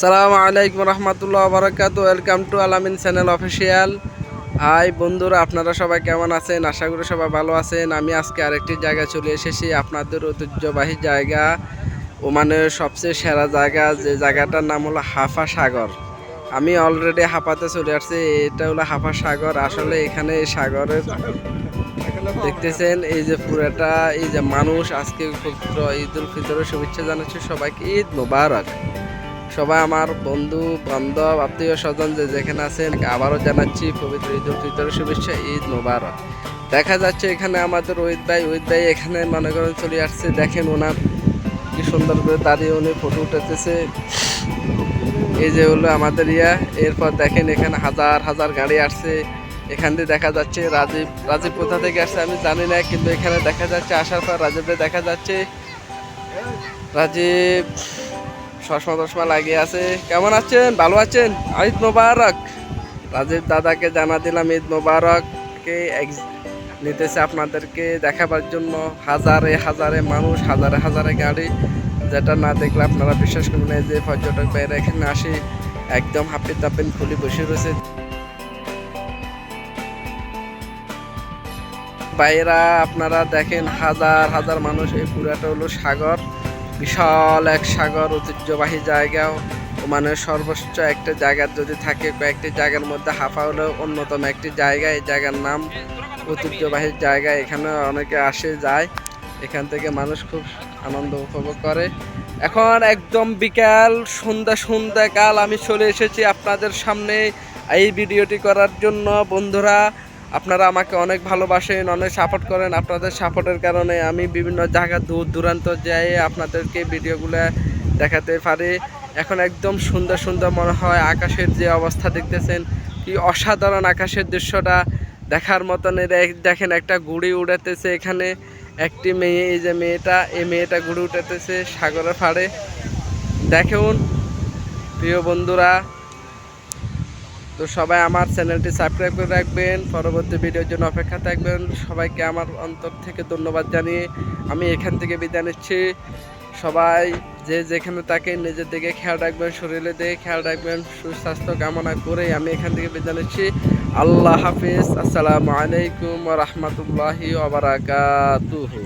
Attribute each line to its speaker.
Speaker 1: সালাম আলাইকুম রহমতুল্লাহ বারাকাত। Welcome to Alamin channel official hi বন্ধুরা, আপনারা সবাই কেমন আছেন? আশা করি সবাই ভালো আছেন। আমি আজকে আরেকটি জায়গায় চলে এসেছি, আপনাদের ঐতিহ্যবাহী জায়গা, ওমানের সবচেয়ে সেরা জায়গা। যে জায়গাটার নাম হলো হাফা সাগর। আমি অলরেডি হাফাতে চলে আসছি, এটা হলো হাফা সাগর। আসলে এখানে সাগরের দেখতেছেন, এই যে পুরাটা, এই যে মানুষ, আজকে পবিত্র ঈদ উল ফিতরের শুভেচ্ছা জানাচ্ছি সবাইকে। ঈদ মোবারক। সবাই আমার বন্ধু, বান্ধব, আত্মীয় স্বজন যে যেখানে আছেন, আবারও জানাচ্ছি পবিত্র ঈদ উল শুভেচ্ছা, ঈদ মোবারক। দেখা যাচ্ছে এখানে আমাদের ওহিদ ভাই ওহিদ ভাই এখানে মনে করেন চলে আসছে, দেখেন ওনার কি সুন্দর করে দাঁড়িয়ে উনি ফটো উঠাতেছে। এই যে হলো আমাদের ইয়া, এরপর দেখেন এখানে হাজার হাজার গাড়ি আসছে। এখান দিয়ে দেখা যাচ্ছে রাজীব রাজীব কোথা থেকে আসছে আমি জানি না, কিন্তু এখানে দেখা যাচ্ছে, আসার পর রাজীবকে দেখা যাচ্ছে। রাজীব চশমা টশমা লাগিয়ে আছে। কেমন আছেন? ভালো আছেন? ঈদ মোবারক। রাজীব দাদাকে জানা দিলাম, ঈদ মোবারককে নিতেছে আপনাদেরকে দেখাবার জন্য। হাজারে হাজারে মানুষ, হাজারে হাজারে গাড়ি। যেটা না দেখলে আপনারা বিশ্বাস করবেন না যে পর্যটক বাইরে এখানে আসে, একদম হাপি তাপিন খুলি বসে রয়েছে। বাইরা আপনারা দেখেন হাজার হাজার মানুষ এই পুরাটা হলো সাগর। বিশাল এক সাগর, ঐতিহ্যবাহী জায়গা। মানে সর্বোচ্চ একটা জায়গার যদি থাকে, কয়েকটি জায়গার মধ্যে হাফা হলো অন্যতম একটি জায়গা। এই জায়গার নাম ঐতিহ্যবাহী জায়গা। এখানে অনেকে আসে, যায়। এখান থেকে মানুষ খুব আনন্দ উপভোগ করে। এখন একদম বিকাল, সন্ধ্যা সন্ধ্যা কাল আমি চলে এসেছি আপনাদের সামনে। এই ভিডিওটি করার জন্য বন্ধুরা আপনারা আমাকে অনেক ভালোবাসেন, অনেক সাপোর্ট করেন। আপনাদের সাপোর্টের কারণে আমি বিভিন্ন জায়গা দূর দূরান্ত যাই আপনাদেরকে ভিডিওগুলো দেখাতে পারি। এখন একদম সুন্দর সুন্দর মনে হয় আকাশের যে অবস্থা দেখতেছেন, কি অসাধারণ আকাশের দৃশ্যটা দেখার মতন দেখ- দেখেন একটা গুড়ি উড়াতেছে এখানে, একটি মেয়ে, এই যে মেয়েটা, এই মেয়েটা গুড়ি উঠাতেছে সাগরের পাড়ে। দেখুন, প্রিয় বন্ধুরা তো সবাই আমার চ্যানেলটি সাবস্ক্রাইব করে রাখবেন। পরবর্তী ভিডিওর জন্য অপেক্ষা থাকবেন। সবাইকে আমার অন্তর থেকে ধন্যবাদ জানিয়ে আমি এখান থেকে বিদায় নিচ্ছি। সবাই যে যেখানে তাকে নিজের দিকে খেয়াল রাখবেন, শরীরের দিকে খেয়াল রাখবেন, সুস্বাস্থ্য কামনা করে আমি এখান থেকে বিদায় নিচ্ছি। আল্লাহ হাফিজ। আসসালামু আলাইকুম রহমতুল্লাহি ওবরাকাতুহু